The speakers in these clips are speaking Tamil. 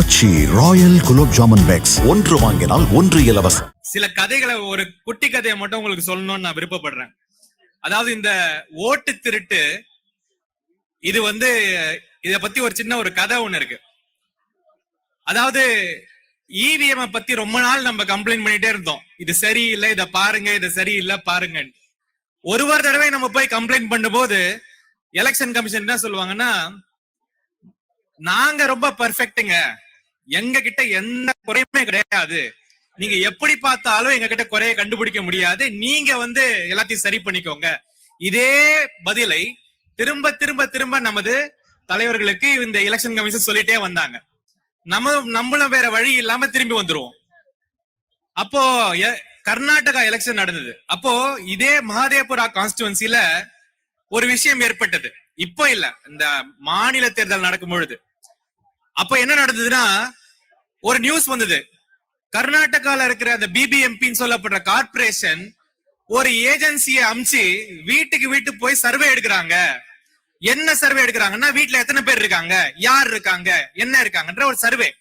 Aachi royal gulab jamun packs. ஒன்று வாங்கினால் ஒன்று இலவசம். சில கதைகளை ஒரு குட்டி கதையை மட்டும் உங்களுக்கு சொல்லணும்னு நான் விருப்பப்படுறேன். அதாவது இந்த ஓட்டு திருட்டு இது வந்து இத பத்தி ஒரு சின்ன ஒரு கதை ஒண்ணு இருக்கு. அதாவது இவிஎம் பத்தி ரொம்ப நாள் நம்ம கம்ப்ளைண்ட் பண்ணிட்டே இருந்தோம். இது சரியில்லை இத பாருங்க இது சரியில்லை பாருங்க ஒரு ஒரு தடவை நம்ம போய் கம்ப்ளைண்ட் பண்ணும்போது எலெக்ஷன் கமிஷன் என்ன சொல்லுவாங்கன்னா நாங்க ரொம்ப பர்ஃபெக்ட்டுங்க எங்க கிட்ட எந்த குறையுமே கிடையாது. நீங்க எப்படி பார்த்தாலும் எங்க கிட்ட குறைய கண்டுபிடிக்க முடியாது. நீங்க வந்து எல்லாத்தையும் சரி பண்ணிக்கோங்க. இதே பதிலை திரும்ப திரும்ப திரும்ப நமது தலைவர்களுக்கு இந்த எலெக்ஷன் கமிஷன் சொல்லிட்டே வந்தாங்க. நம்ம நம்மளும் வேற வழி இல்லாம திரும்பி வந்துருவோம். அப்போ கர்நாடகா எலெக்ஷன் நடந்தது. அப்போ இதே மகாதேபுரா கான்ஸ்டுவன்சில ஒரு விஷயம் ஏற்பட்டது. இப்போ இல்ல. இந்த மாநில தேர்தல் நடக்கும் பொழுது அப்ப என்ன நடந்ததுன்னா ஒரு நியூஸ் வந்தது. கர்நாடகால இருக்கிற அந்த பிபிஎம்பின்னு சொல்லப்படுற கார்ப்பரேஷன் ஒரு ஏஜென்சியை அமிச்சு வீட்டுக்கு வீட்டு போய் சர்வே எடுக்கிறாங்க. என்ன சர்வே எடுக்கிறாங்கன்னா வீட்டுல எத்தனை பேர் இருக்காங்க? யார் இருக்காங்க? என்ன இருக்காங்கன்ற ஒரு சர்வே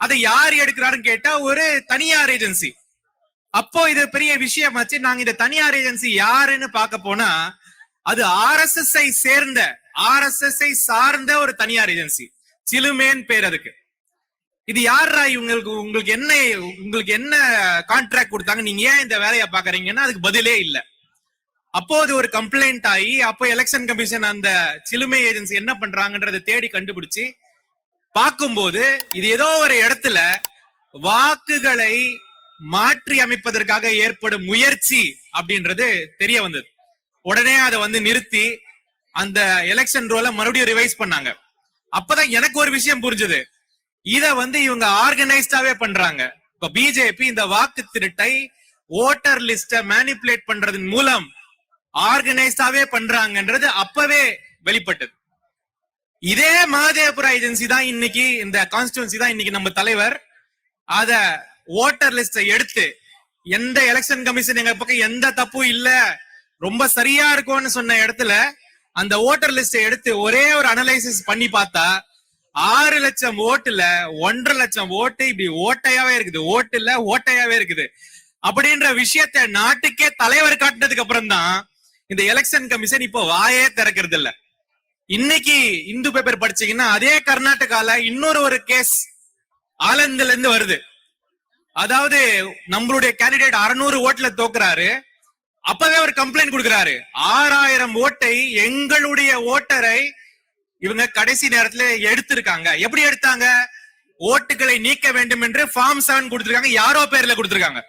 அதை யார் எடுக்கிறாருன்னு கேட்டா ஒரு தனியார் ஏஜென்சி அப்போ இது பெரிய விஷயமாச்சு நாங்க இந்த தனியார் ஏஜென்சி யாருன்னு பார்க்க போனா அது ஆர்எஸ்எஸ் ஐ சேர்ந்த ஆர்எஸ்எஸ் ஐ சார்ந்த ஒரு தனியார் ஏஜென்சி சிலுமேன் பேர் அதுக்கு. இது யாரா இவங்களுக்கு உங்களுக்கு என்ன உங்களுக்கு என்ன கான்ட்ராக்ட் கொடுத்தாங்க? நீங்க ஏன் இந்த வேலையை பாக்குறீங்கன்னா அதுக்கு பதிலே இல்ல. அப்போ அது ஒரு கம்ப்ளைண்ட் ஆகி அப்போ எலெக்ஷன் கமிஷன் அந்த சிலுமை ஏஜென்சி என்ன பண்றாங்கன்றதை தேடி கண்டுபிடிச்சு பார்க்கும்போது இது ஏதோ ஒரு இடத்துல வாக்குகளை மாற்றி அமைப்பதற்காக ஏற்படும் முயற்சி அப்படின்றது தெரிய வந்தது. உடனே அதை வந்து நிறுத்தி அந்த எலெக்ஷன் ரோல மறுபடியும் ரிவைஸ் பண்ணாங்க. அப்பதான் எனக்கு ஒரு விஷயம் புரிஞ்சது. இத வந்து இவங்க ஆர்கனைஸ்டாவே பண்றாங்க. இப்ப பிஜேபி இந்த வாக்கு திருட்டை ஓட்டர் லிஸ்ட மேனிப்புலேட் பண்றதன் மூலம் ஆர்கனைஸ்டாவே பண்றாங்கன்றது அப்பவே வெளிப்பட்டது. இதே மகாதேவபுரா ஏஜென்சி தான் இன்னைக்கு இந்த கான்ஸ்டிடுவன்சி தான் இன்னைக்கு நம்ம தலைவர். அத ஓட்டர் லிஸ்ட எடுத்து எந்த எலெக்ஷன் கமிஷன் எங்க பக்கம் எந்த தப்பும் இல்ல ரொம்ப சரியா இருக்கும்னு சொன்ன இடத்துல அந்த ஓட்டர் லிஸ்ட எடுத்து ஒரே ஒரு அனலைசிஸ் பண்ணி பார்த்தா ஆறு லட்சம் ஓட்டுல ஒன்றரை லட்சம் ஓட்டு இப்படி ஓட்டையாவே இருக்குது. ஓட்டு இல்ல ஓட்டையாவே இருக்குது. அப்படின்ற விஷயத்தை நாட்டுக்கே தலைவர் காட்டினதுக்கு அப்புறம் தான் இந்த எலெக்ஷன் கமிஷன் இப்போ வாயே திறக்கிறது இல்ல இன்னைக்கு இந்து பேப்பர் படிச்சீங்கன்னா அதே கர்நாடகால இன்னொரு ஒரு கேஸ் ஆலந்துல இருந்து வருது. அதாவது நம்மளுடைய கேண்டிடேட் அறுநூறு ஓட்டுல தோக்குறாரு. அப்பவே ஒரு கம்ப்ளைண்ட் கொடுக்கிறாரு. ஆறாயிரம் ஓட்டை எங்களுடைய ஓட்டரை இவங்க கடைசி நேரத்துல எடுத்திருக்காங்க. எப்படி எடுத்தாங்க? ஓட்டுகளை நீக்க வேண்டும் என்று ஃபார்ம் செவன் கொடுத்திருக்காங்க. யாரோ பேர்ல கொடுத்திருக்காங்க.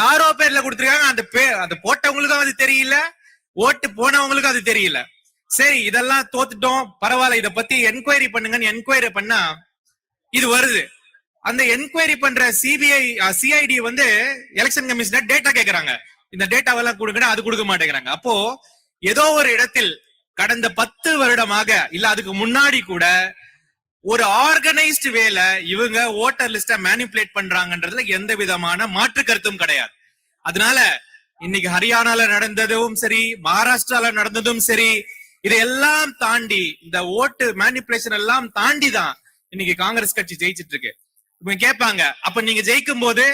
யாரோ பேர்ல கொடுத்திருக்காங்க. அந்த பேர் அந்த போட்டவங்களுக்கும் அது தெரியல. ஓட்டு போனவங்களுக்கும் அது தெரியல. சரி இதெல்லாம் தோத்துட்டோம். பரவாயில்ல இத பத்தி என்கொயரி பண்ணுங்கன்னு என்கொயரி பண்ணா இது வருது. அந்த என்கொயரி பண்ற சிபிஐ சிஐடி வந்து எலெக்ஷன் கமிஷனர் டேட்டா கேக்குறாங்க. இந்த டேட்டாவெல்லாம் கொடுங்கன்னா அது கொடுக்க மாட்டேங்கிறாங்க. அப்போ ஏதோ ஒரு இடத்தில் கடந்த பத்து வருடமாக இல்ல அதுக்கு முன்னாடி கூட ஒரு ஆர்கனைஸ்டு வேல இவங்க ஓட்டர் லிஸ்ட மேனிப்புலேட் பண்றாங்கன்றதுல எந்த விதமான மாற்று கருத்தும் கிடையாது. அதனால இன்னைக்கு ஹரியானால நடந்ததும் சரி மகாராஷ்டிரால நடந்ததும் சரி இதையெல்லாம் தாண்டி இந்த ஓட்டு மேனிப்புலேஷன் எல்லாம் தாண்டி தான் இன்னைக்கு காங்கிரஸ் கட்சி ஜெயிச்சிட்டு இருக்கு இவங்க கேட்பாங்க அப்ப நீங்க ஜெயிக்கும் போது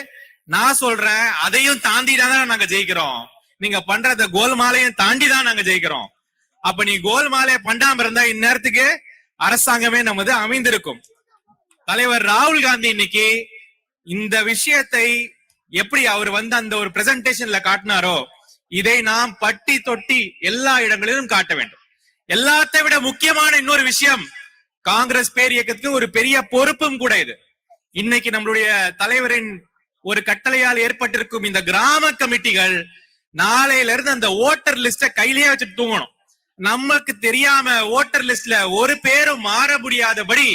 நான் சொல்றேன் அதையும் தாண்டி தான் நாங்க ஜெயிக்கிறோம். நீங்க பண்ற கோல்மாலையும் தாண்டி தான் நாங்க ஜெயிக்கிறோம். அப்ப நீ கோல்மாலையை பண்டாம இருந்தா இந்நேரத்துக்கு அரசாங்கமே நமது அமைந்திருக்கும். தலைவர் ராகுல் காந்தி இன்னைக்கு இந்த விஷயத்தை எப்படி அவர் வந்து அந்த ஒரு பிரசன்டேஷன்ல காட்டினாரோ இதை நாம் பட்டி தொட்டி எல்லா இடங்களிலும் காட்ட வேண்டும். எல்லாத்தை விட முக்கியமான இன்னொரு விஷயம் காங்கிரஸ் பேர் இயக்கத்துக்கு ஒரு பெரிய பொறுப்பும் கூட இது. இன்னைக்கு நம்மளுடைய தலைவரின் ஒரு கட்டளையால் ஏற்பட்டிருக்கும் இந்த கிராம கமிட்டிகள் நாளையில இருந்து அந்த ஓட்டர் லிஸ்ட கையிலேயே வச்சுட்டு தூங்கணும். நமக்கு தெரியாம ஓட்டர் லிஸ்ட்ல ஒரு பேரும் மாற முடியாதபடி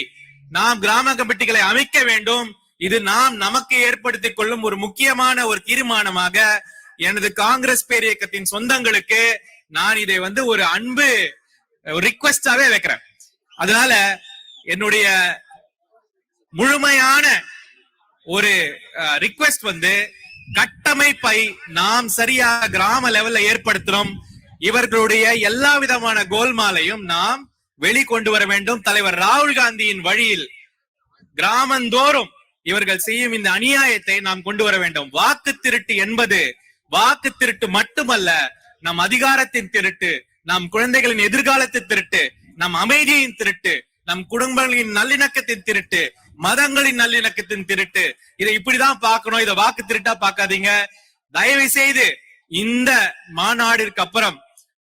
நாம் கிராம கமிட்டிகளை அமைக்க வேண்டும். இது நாம் நமக்கு ஏற்படுத்திக் கொள்ளும் ஒரு முக்கியமான ஒரு தீர்மானமாக எனது காங்கிரஸ் பேர் இயக்கத்தின் சொந்தங்களுக்கு நான் இதை வந்து ஒரு அன்பு ரிக்வஸ்டாவே வைக்கிறேன். அதனால என்னுடைய முழுமையான ஒரு ரிக்வெஸ்ட் வந்து கட்டமைப்பை நாம் சரியா கிராம லெவல்ல ஏற்படுத்துறோம் இவர்களுடைய எல்லா விதமான கோல்மாலையும் நாம் வெளிக்கொண்டு வர வேண்டும். தலைவர் ராகுல் காந்தியின் வழியில் கிராமந்தோறும் இவர்கள் செய்யும் இந்த அநியாயத்தை நாம் கொண்டு வர வேண்டும். வாக்கு திருட்டு என்பது வாக்கு திருட்டு மட்டுமல்ல நம் அதிகாரத்தின் திருட்டு நம் குழந்தைகளின் எதிர்காலத்தின் திருட்டு நம் அமைதியின் திருட்டு நம் குடும்பங்களின் நல்லிணக்கத்தின் திருட்டு மதங்களின் நல்லிணக்கத்தின் திருட்டு. இதை இப்படிதான் பார்க்கணும். இதை வாக்கு திருட்டா பார்க்காதீங்க. தயவு செய்து இந்த மாநாடிற்கு அப்புறம்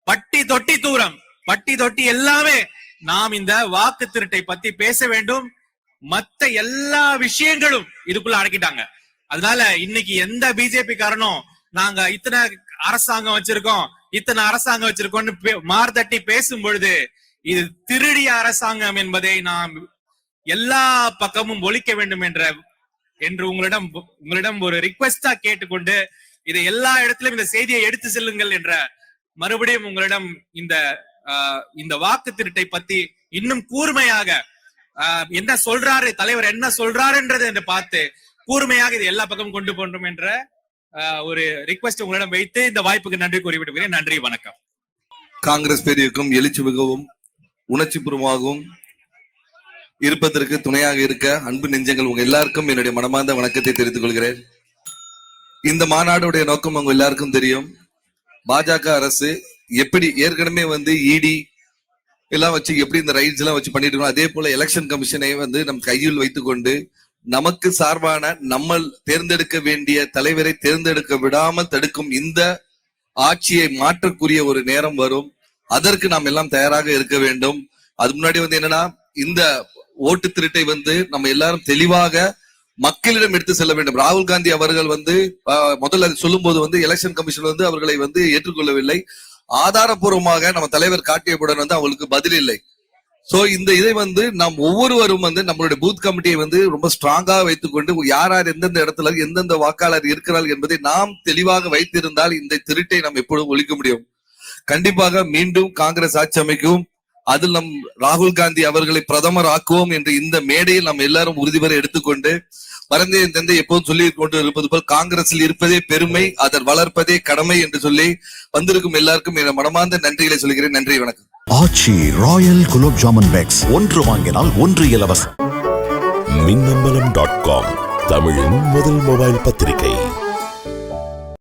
பட்டி தொட்டி தூரம். பட்டி தொட்டி எல்லாமே நாம் இந்த வாக்கு திருட்டை பத்தி பேச வேண்டும். மத்த எல்லா விஷயங்களும் இதுக்குள்ள அடக்கிட்டாங்க. அதனால இன்னைக்கு எந்த பிஜேபி காரனும் நாங்க இத்தனை அரசாங்கம் வச்சிருக்கோம் இத்தனை அரசாங்கம் வச்சிருக்கோம்னு பே- மார்தட்டி பேசும் பொழுது இது திருடிய அரசாங்கம் என்பதை நாம் எல்லா பக்கமும் ஒழிக்க வேண்டும் என்ற என்று உங்களிடம் உங்களிடம் ஒரு ரிக்வெஸ்டா கேட்டுக்கொண்டு இதை எல்லா இடத்திலும் இந்த செய்தியை எடுத்து செல்லுங்கள் என்ற மறுபடியும் உங்களிடம் இந்த ஆஹ், இந்த வாக்கு திருட்டை பத்தி இன்னும் கூர்மையாக ஆஹ், என்ன சொல்றாரு தலைவர் என்ன சொல்றாருன்றது என்று பார்த்து கூர்மையாக இது எல்லா பக்கமும் கொண்டு போன்றோம் என்ற ஆஹ், ஒரு ரிக்வெஸ்ட் உங்களிடம் வைத்து இந்த வாய்ப்புக்கு நன்றி கூறிவிடுகிறேன். நன்றி வணக்கம். காங்கிரஸ் பேரியக்கம் எழுச்சி மிகவும் உணர்ச்சிபூர்வமாகவும் இருப்பதற்கு துணையாக இருக்க அன்பு நெஞ்சங்கள் உங்க எல்லாருக்கும் என்னுடைய மனமார்ந்த வணக்கத்தை தெரிவித்துக் கொள்கிறேன். இந்த மாநாடுடைய நோக்கம் உங்க எல்லாருக்கும் தெரியும். பாஜக அரசு எப்படி ஏற்கனவே வந்து இடி எல்லாம் வச்சு எப்படி இந்த ரைட்ஸ் எல்லாம் வச்சு பண்ணிட்டு இருக்கோம். அதே போல எலெக்ஷன் கமிஷனை வந்து நம் கையில் வைத்துக்கொண்டு நமக்கு சார்பான நம்ம தேர்ந்தெடுக்க வேண்டிய தலைவரை தேர்ந்தெடுக்க விடாமல் தடுக்கும் இந்த ஆட்சியை மாற்றக்கூடிய ஒரு நேரம் வரும். அதற்கு நாம் எல்லாம் தயாராக இருக்க வேண்டும். அது முன்னாடி வந்து என்னன்னா இந்த ஓட்டு திருட்டை வந்து நம்ம எல்லாரும் தெளிவாக மக்களிடம் எடுத்து செல்ல வேண்டும். ராகுல் காந்தி அவர்கள் வந்து முதல்ல சொல்லும் போது வந்து எலெக்ஷன் கமிஷன் வந்து அவர்களை வந்து ஏற்றுக்கொள்ளவில்லை. ஆதாரபூர்வமாக நம்ம தலைவர் காட்டியவுடன் வந்து அவங்களுக்கு பதில் இல்லை. சோ இந்த இதை வந்து நாம் ஒவ்வொருவரும் வந்து நம்மளுடைய பூத் கமிட்டியை வந்து ரொம்ப ஸ்ட்ராங்கா வைத்துக்கொண்டு யார் யார் எந்தெந்த இடத்துல எந்தெந்த வாக்காளர் இருக்கிறார்கள் என்பதை நாம் தெளிவாக வைத்திருந்தால் இந்த திருட்டை நாம் எப்பொழுதும் ஒழிக்க முடியும். கண்டிப்பாக மீண்டும் காங்கிரஸ் ஆட்சி அமைக்கும். அதில் நம் ராகுல் காந்தி அவர்களை பிரதமர் ஆக்குவோம் என்று இந்த மேடையில் நாம் எல்லாரும் உறுதிபெற எடுத்துக்கொண்டு மறந்தே தந்தை எப்போதும் சொல்லி கொண்டு இருப்பது போல் காங்கிரஸில் இருப்பதே பெருமை அதன் வளர்ப்பதே கடமை என்று சொல்லி வந்திருக்கும் எல்லாருக்கும் என மனமார்ந்த நன்றிகளை சொல்கிறேன். நன்றி வணக்கம். Aachi royal gulab jamun packs. ஒன்று வாங்கினால் ஒன்று இலவசம். மின்னம்பலம் டாட் காம் தமிழின் முதல் மொபைல் பத்திரிகை.